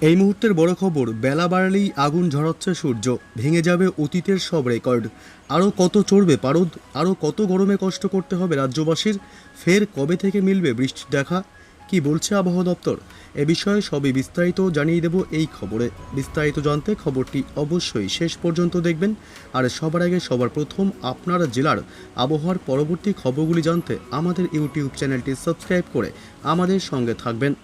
এই মুহূর্তের বড় খবর, বেলা বাড়লেই আগুন ঝরাচ্ছে সূর্য। ভেঙে যাবে অতীতের সব রেকর্ড আরও কত চড়বে পারদ? আরও কত গরমে কষ্ট করতে হবে রাজ্যবাসীর? ফের কবে থেকে মিলবে বৃষ্টির দেখা? কি বলছে আবহাওয়া দপ্তর? এ বিষয়ে সবই বিস্তারিত জানিয়ে দেব এই খবরে। বিস্তারিত জানতে খবরটি অবশ্যই শেষ পর্যন্ত দেখবেন। আর সবার আগে সবার প্রথম আপনার জেলার আবহাওয়ার পরবর্তী খবরগুলি জানতে আমাদের ইউটিউব চ্যানেলটি সাবস্ক্রাইব করে আমাদের সঙ্গে থাকবেন।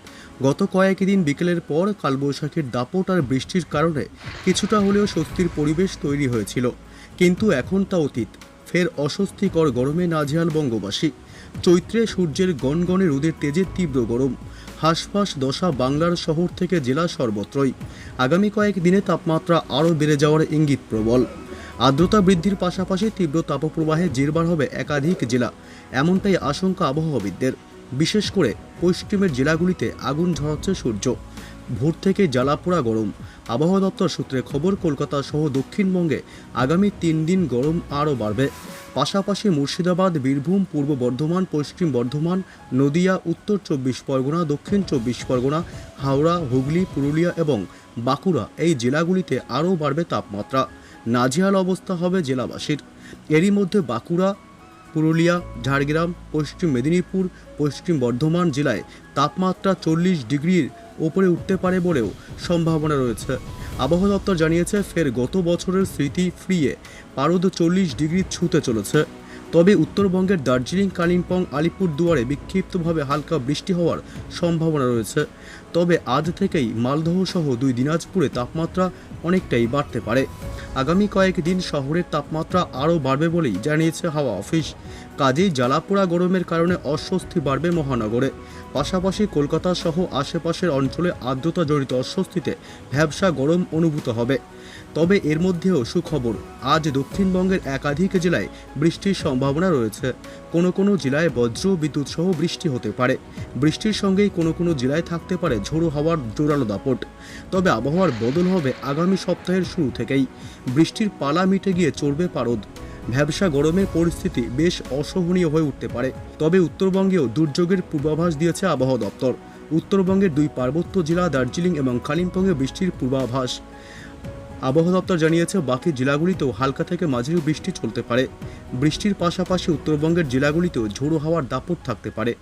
গত কয়েকদিন বিকেলের পর কালবৈশাখীর দাপট আর বৃষ্টির কারণে কিছুটা হলেও স্বস্তির পরিবেশ তৈরি হয়েছিল। কিন্তু এখন তা অতীত। ফের অস্বস্তিকর গরমে নাজেহাল বঙ্গবাসী। চৈত্রে সূর্যের গনগনে রোদের তেজের তীব্র গরম। হাঁসফাঁস দশা বাংলার শহর থেকে জেলা সর্বত্রই। আগামী কয়েক দিনে তাপমাত্রা আরও বেড়ে যাওয়ার ইঙ্গিত প্রবল। আর্দ্রতা বৃদ্ধির পাশাপাশি তীব্র তাপপ্রবাহে জেরবার হবে একাধিক জেলা। এমনটাই আশঙ্কা আবহাওয়াবিদদের। বিশেষ করে পশ্চিমের জেলাগুলিতে আগুন ঝরাচ্ছে সূর্য। ভোর থেকে জ্বালাপোড়া গরম। আবহাওয়া দপ্তর সূত্রে খবর, কলকাতা সহ দক্ষিণবঙ্গে আগামী তিন দিন গরম আরও বাড়বে। পাশাপাশি মুর্শিদাবাদ, বীরভূম, পূর্ব বর্ধমান, পশ্চিম বর্ধমান, নদিয়া, উত্তর চব্বিশ পরগনা, দক্ষিণ চব্বিশ পরগনা, হাওড়া, হুগলি, পুরুলিয়া এবং বাঁকুড়া এই জেলাগুলিতে আরও বাড়বে তাপমাত্রা। নাজেহাল অবস্থা হবে জেলাবাসীর। এরই মধ্যে বাঁকুড়া, পুরুলিয়া, ঝাড়গ্রাম, পশ্চিম মেদিনীপুর, পশ্চিম বর্ধমান জেলায় তাপমাত্রা চল্লিশ ডিগ্রির ওপরে উঠতে পারে বলেও সম্ভাবনা রয়েছে। আবহাওয়া দপ্তর জানিয়েছে, ফের গত বছরের স্মৃতি ফ্রিয়ে পারদ চল্লিশ ডিগ্রি ছুঁতে চলেছে। তবে উত্তরবঙ্গের দার্জিলিং, কালিম্পং, আলিপুরদুয়ারে বিক্ষিপ্তভাবে হালকা বৃষ্টি হওয়ার সম্ভাবনা রয়েছে। তবে আজ থেকেই মালদহ সহ দুই দিনাজপুরে তাপমাত্রা অনেকটাই বাড়তে পারে। আগামী কয়েকদিন শহরের তাপমাত্রা আরও বাড়বে বলেই জানিয়েছে হাওয়া অফিস। কাজেই জ্বালাপোড়া গরমের কারণে অস্বস্তি বাড়বে মহানগরে। পাশাপাশি কলকাতা সহ আশেপাশের অঞ্চলে আর্দ্রতা জড়িত অস্বস্তিতে ভ্যাবসা গরম অনুভূত হবে। তবে এর মধ্যেও সুখবর, আজ দক্ষিণবঙ্গের একাধিক জেলায় বৃষ্টির সম্ভাবনা রয়েছে। কোনো কোনো জেলায় বজ্র, বিদ্যুৎ সহ বৃষ্টি হতে পারে। বৃষ্টির সঙ্গেই কোনো কোনো জেলায় থাকতে পারে ঝোড়ো হওয়ার জোরালো দাপট। তবে আবহাওয়ার বদল হবে আগামী সপ্তাহের শুরু থেকেই। বৃষ্টির পালা মিটে গিয়ে চড়বে পারদ। ভ্যাবসা গরমের পরিস্থিতি বেশ অসহনীয় হয়ে উঠতে পারে। তবে উত্তরবঙ্গেও দুর্যোগের পূর্বাভাস দিয়েছে আবহাওয়া দপ্তর। উত্তরবঙ্গের দুই পার্বত্য জেলা দার্জিলিং এবং কালিম্পংয়ে বৃষ্টির পূর্বাভাস। আবহাওয়া দপ্তর জানিয়েছে, বাকি জেলাগুলিতেও হালকা থেকে মাঝারি বৃষ্টি চলতে পারে। বৃষ্টির পাশাপাশি উত্তরবঙ্গের জেলাগুলিতেও ঝোড়ো হাওয়ার দাপট থাকতে পারে।